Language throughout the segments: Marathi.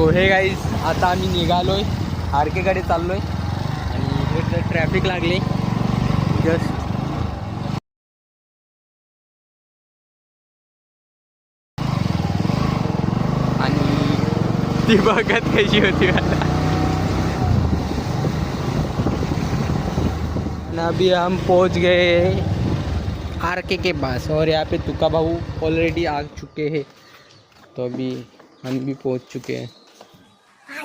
सो हे गाईज आता आम्ही निघालोय. आर केकडे चाललोय. आणि इकडे ट्रॅफिक जस्ट आणि ती बघत कशी होती मला. ना अभी हम पहुँच गए आर के के पास. और यहाँ पे तुका भाऊ ऑलरेडी आ चुके हैं. तो अभी हम भी पहुँच चुके हैं.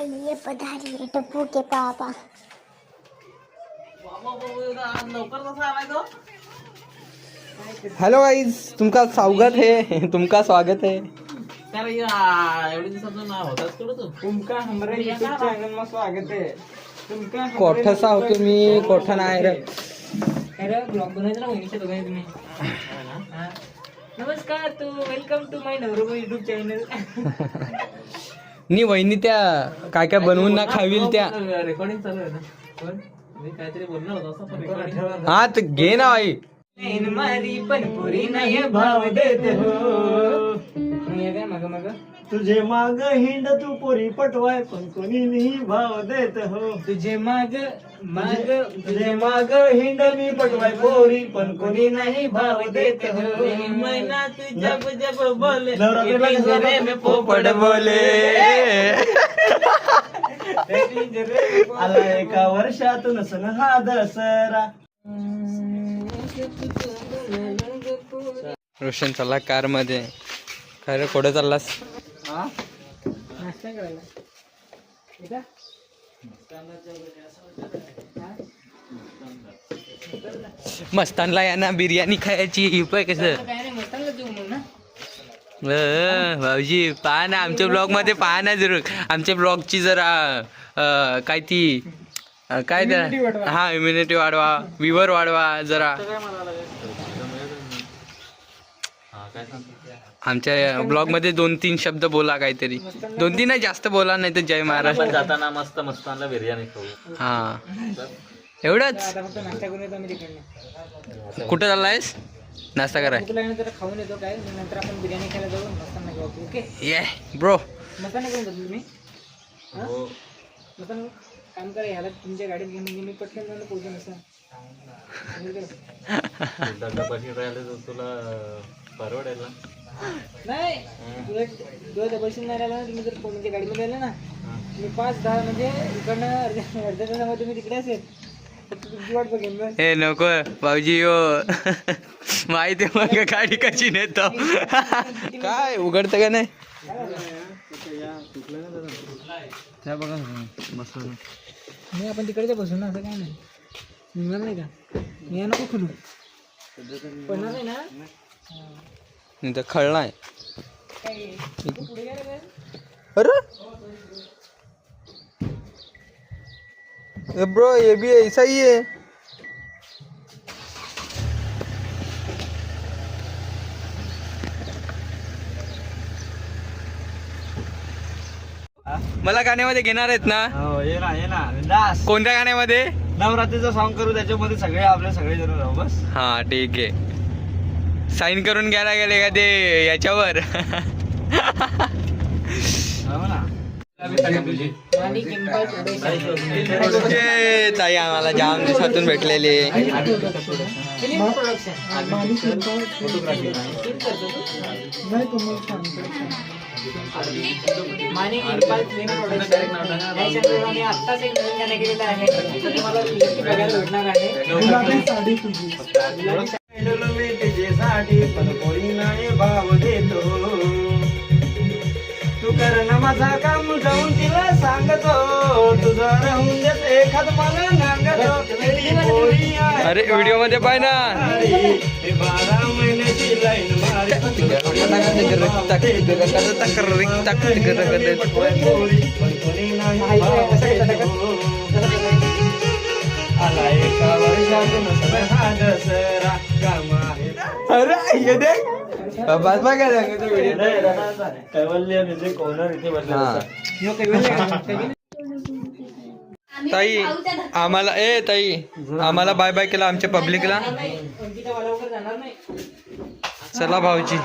आइए पधारिए टप्पू के पापा। हेलो गाइस तुमका स्वागत है। तुमका स्वागत है। एवढे तू तुमका हमारे यूट्यूब चैनल में स्वागत है। तुमका कोठसा होतो मी कोठा नाही रे अरे ब्लॉग बनवायचा ना वहिनीच्या दोघांनी तुम्ही नमस्कार तू वेलकम टू माय नवरोबा युट्यूब चॅनल नी वहिनी त्या काय काय बनवून ना खावील त्या. रेकॉर्डिंग चालू आहे ना. पण मी काहीतरी बोलणार होतो असं पण रेकॉर्डिंग हा तर घे ना आई. इन मारी पण पुरी नाही भाव देत हो. मग काय मग मग. तुझे माग हिंड तू पोरी पटवाय पण कोणी नाही भाव देत हो. तुझे माग माग तुझे माग हिंड मी पटवाय पोरी पण कोणी नाही भाव देत हो. महिना तू जब जब बोले. नवरात्रीला कसं पिंजरे में पोपट बोले. आला एका वर्षातून सण हा दसरा. रोशन चालला कारमध्ये खरं कुठं चाललास? नाश्ता करायला. का? मस्तानला यांना बिर्याणी खायची. उपाय कसं? काय ना. भाऊजी पहा ना आमच्या ब्लॉगमध्ये पहा ना जरूर. आमच्या ब्लॉगची जरा काय ती काय त्या हा इम्युनिटी वाढवा. विवर वाढवा जरा. आमच्या ब्लॉगमध्ये दोन तीन शब्द बोला काहीतरी. दोन तीन नाही जास्त बोला नाही तर जय महाराष्ट्र. जाताना मस्त मस्तानला बिर्याणी खाऊ. हा. एवढंच? कुठं चाललायस? नाश्ता कराय. भूक लागली तर खाऊन येतो काय? मग नंतर आपण बिर्याणी खायला जाऊ मस्ताना घेऊ ओके? ये ब्रो मस्ताना करून जातो तुम्ही. हो? मस्ताना काम करा ह्याला तुमच्या गाडीत घेऊन मी पटकन जाऊन तर तुला परवडेल ना. नाही तुला तुला डबल नाही राहिला ना तुम्ही जर म्हणजे गाडीमध्ये आले ना मी पाच दहा म्हणजे इकडनं अर्ध्या अर्ध्या तासामध्ये तुम्ही तिकडे असेल तर तुमची वाट बघेन बस. हे नको भाऊजी यो. माहिती मग गाडी कशी नेतो. काय उघडतं का नाही? त्या बघा मस्त मी आपण तिकडे बसू ना असं काय नाही. निघणार नाही का? मी या नको खुलू. पडणार नाही ना? नाही तर गेला काय? अरे? ब्रो ये भी ऐसा ही है मला गाण्यामध्ये घेणार आहेत ना? हो ये ना ये ना दास कोणत्या गाण्यामध्ये? नवरात्रीचं सॉन्ग करू त्याच्यामध्ये सगळे आपले सगळे जण राहू बस. हा ठीक आहे. साईन करून घ्यायला गेले का ते याच्यावर? हो ताई आम्हाला जाम दिवसातून भेटलेले. माने फिल्म प्रोडक्शन आत्ताच एक नवीन गाणं केलेलं आहे तुम्हाला बघायला भेटणार आहे तुझ्यासाठी पण कोणी नाही भाव देतो. तू कर ना माझा काम जाऊन तिला सांगतो. तुझं राहून देत एखाद मला नांगतो. अरे व्हिडिओमध्ये पाय ना. बारा महिन्याची लाईन मारी. आला एका वर्षातून अरे ये देख. बस बघा सांगतो व्हिडिओ कैवल्य म्युझिक ओनर इथे हा. बसले ताई आम्हाला ए ताई आम्हाला बाय बाय केला आमच्या पब्लिकला चला भाऊजी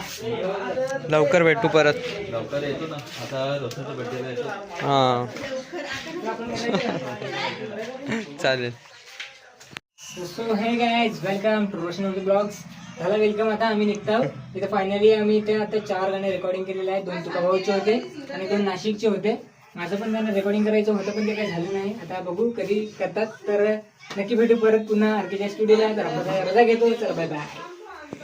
लवकर भेटू परत. लवकर येतो ना. आता रोशनचा बड्डेला येतो. हा. चालेल. सो हे guys welcome to Roshan of the blogs झाला वेलकम आता आम्ही निघतो इथे फायनली आम्ही इथे आता चार गाणे रेकॉर्डिंग केलेले आहेत. दोन तुकाभाऊचे होते आणि दोन नाशिकचे होते. माझं पण गाणं रेकॉर्डिंग करायचं होतं पण ते काही झालं नाही. आता बघू कधी करतात. तर नक्की भेटू परत पुन्हा आरकेच्या स्टुडिओला तर आपण रजा घेतो चल बाय बाय